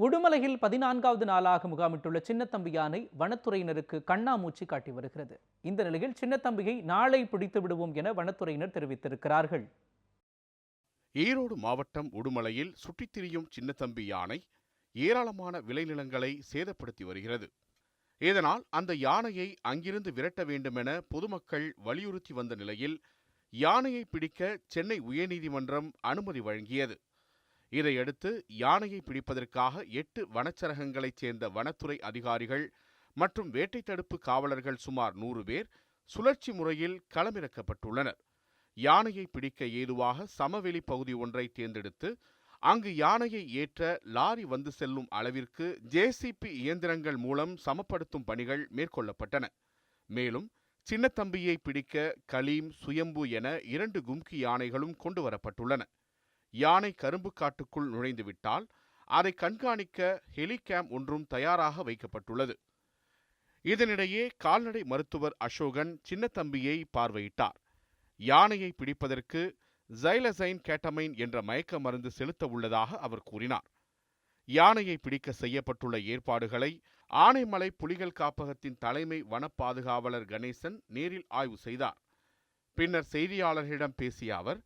உடுமலையில் பதினான்காவது நாளாக முகாமிட்டுள்ள சின்னத்தம்பி யானை வனத்துறையினருக்கு கண்ணாமூச்சி காட்டி வருகிறது. இந்த நிலையில் சின்னத்தம்பியை நாளை பிடித்து விடுவோம் என வனத்துறையினர் தெரிவித்திருக்கிறார்கள். ஈரோடு மாவட்டம் உடுமலையில் சுற்றித் திரியும் சின்னத்தம்பி யானை ஏராளமான விளைநிலங்களை சேதப்படுத்தி வருகிறது. இதனால் அந்த யானையை அங்கிருந்து விரட்ட வேண்டுமென பொதுமக்கள் வலியுறுத்தி வந்த நிலையில் யானையை பிடிக்க சென்னை உயர்நீதிமன்றம் அனுமதி வழங்கியது. இதையடுத்து யானையை பிடிப்பதற்காக எட்டு வனச்சரகங்களைச் சேர்ந்த வனத்துறை அதிகாரிகள் மற்றும் வேட்டை தடுப்பு காவலர்கள் சுமார் நூறு பேர் சுழற்சி முறையில் களமிறக்கப்பட்டுள்ளனர். யானையை பிடிக்க ஏதுவாக சமவெளி பகுதி ஒன்றை தேர்ந்தெடுத்து அங்கு யானையை ஏற்ற லாரி வந்து செல்லும் அளவிற்கு ஜேசிபி இயந்திரங்கள் மூலம் சமப்படுத்தும் பணிகள் மேற்கொள்ளப்பட்டன. மேலும் சின்னத்தம்பியை பிடிக்க கலீம் சுயம்பு என இரண்டு கும்கி யானைகளும் கொண்டு வரப்பட்டுள்ளன. யானை கரும்பு காட்டுக்குள் நுழைந்துவிட்டால் அதை கண்காணிக்க ஹெலிகேம் ஒன்றும் தயாராக வைக்கப்பட்டுள்ளது. இதனிடையே கால்நடை மருத்துவர் அசோகன் சின்னத்தம்பியை பார்வையிட்டார். யானையை பிடிப்பதற்கு ஜைலசைன் கேட்டமைன் என்ற மயக்க மருந்து செலுத்த உள்ளதாக அவர் கூறினார். யானையை பிடிக்க செய்யப்பட்டுள்ள ஏற்பாடுகளை ஆனைமலை புலிகள் காப்பகத்தின் தலைமை வன பாதுகாவலர் கணேசன் நேரில் ஆய்வு செய்தார். பின்னர் செய்தியாளர்களிடம் பேசிய அவர்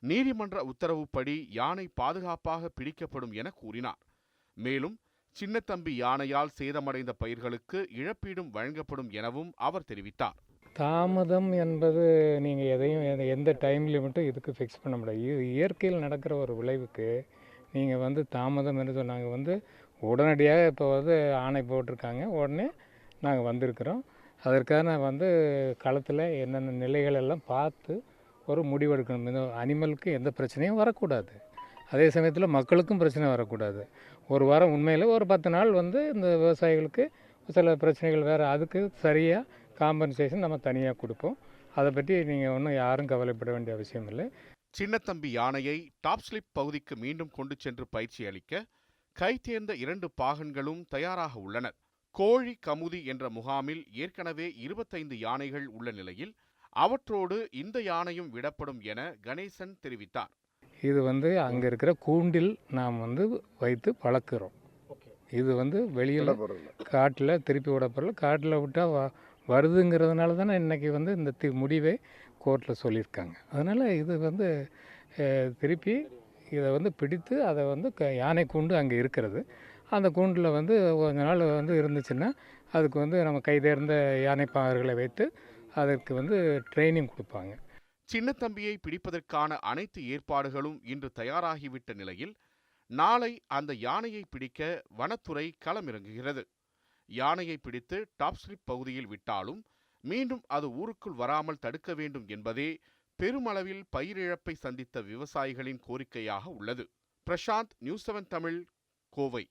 நீதிமன்ற உத்தரவுப்படி யானை பாதுகாப்பாக பிடிக்கப்படும் என கூறினார். மேலும் சின்னத்தம்பி யானையால் சேதமடைந்த பயிர்களுக்கு இழப்பீடும் வழங்கப்படும் எனவும் அவர் தெரிவித்தார். தாமதம் என்பது நீங்கள் எதையும் எந்த- எந்த டைம் லிமிட்டும் இதுக்கு ஃபிக்ஸ் பண்ண முடியாது. இது இயற்கையில் நடக்கிற ஒரு விளைவுக்கு நீங்கள் வந்து தாமதம் என்று சொன்னாங்க வந்து உடனடியாக இப்போ வந்து ஆணை போட்டிருக்காங்க. உடனே நாங்கள் வந்திருக்கிறோம். அதற்கான வந்து களத்தில் என்னென்ன நிலைகள் எல்லாம் பார்த்து ஒரு முடிவெடுக்கணும். இந்த அனிமலுக்கு எந்த பிரச்சனையும் வரக்கூடாது. அதே சமயத்தில் மக்களுக்கும் பிரச்சனை வரக்கூடாது. ஒரு வாரம் உண்மையில் ஒரு பத்து நாள் வந்து இந்த விவசாயிகளுக்கு சில பிரச்சனைகள் வேறு அதுக்கு சரியாக காம்பன்சேஷன் நம்ம தனியாக கொடுப்போம். அதை பற்றி நீங்கள் ஒன்றும் யாரும் கவலைப்பட வேண்டிய அவசியம் இல்லை. சின்னத்தம்பி யானையை டாப் ஸ்லிப் பகுதிக்கு மீண்டும் கொண்டு சென்று பயிற்சி அளிக்க கைத்தேர்ந்த இரண்டு பாகன்களும் தயாராக உள்ளனர். கோழி கமுதி என்ற முகாமில் ஏற்கனவே இருபத்தைந்து யானைகள் உள்ள நிலையில் அவற்றோடு இந்த யானையும் விடப்படும் என கணேசன் தெரிவித்தார். இது வந்து அங்கே இருக்கிற கூண்டில் நாம் வந்து வைத்து வளர்க்குறோம் இது வந்து வெளியில் காட்டில் திருப்பி விடப்படல. காட்டில் விட்டால் வ வருதுங்கிறதுனால தானே இன்றைக்கி வந்து இந்த தி முடிவே கோர்ட்டில் சொல்லியிருக்காங்க. அதனால் இது வந்து திருப்பி இதை வந்து பிடித்து அதை வந்து க யானை கூண்டு அங்கே இருக்கிறது. அந்த கூண்டில் வந்து கொஞ்ச நாள் வந்து இருந்துச்சுன்னா அதுக்கு வந்து நம்ம கைதேர்ந்த யானைப்பாகர்களை வைத்து அதற்கு வந்து ட்ரைனிங் கொடுப்பாங்க. சின்னத்தம்பியை பிடிப்பதற்கான அனைத்து ஏற்பாடுகளும் இன்று தயாராகிவிட்ட நிலையில் நாளை அந்த யானையை பிடிக்க வனத்துறை களமிறங்குகிறது. யானையை பிடித்து டாப் ஸ்லிப் பகுதியில் விட்டாலும் மீண்டும் அது ஊருக்குள் வராமல் தடுக்க வேண்டும் என்பதே பெருமளவில் பயிரிழப்பை சந்தித்த விவசாயிகளின் கோரிக்கையாக உள்ளது. Prashanth news seven Tamil Kovai.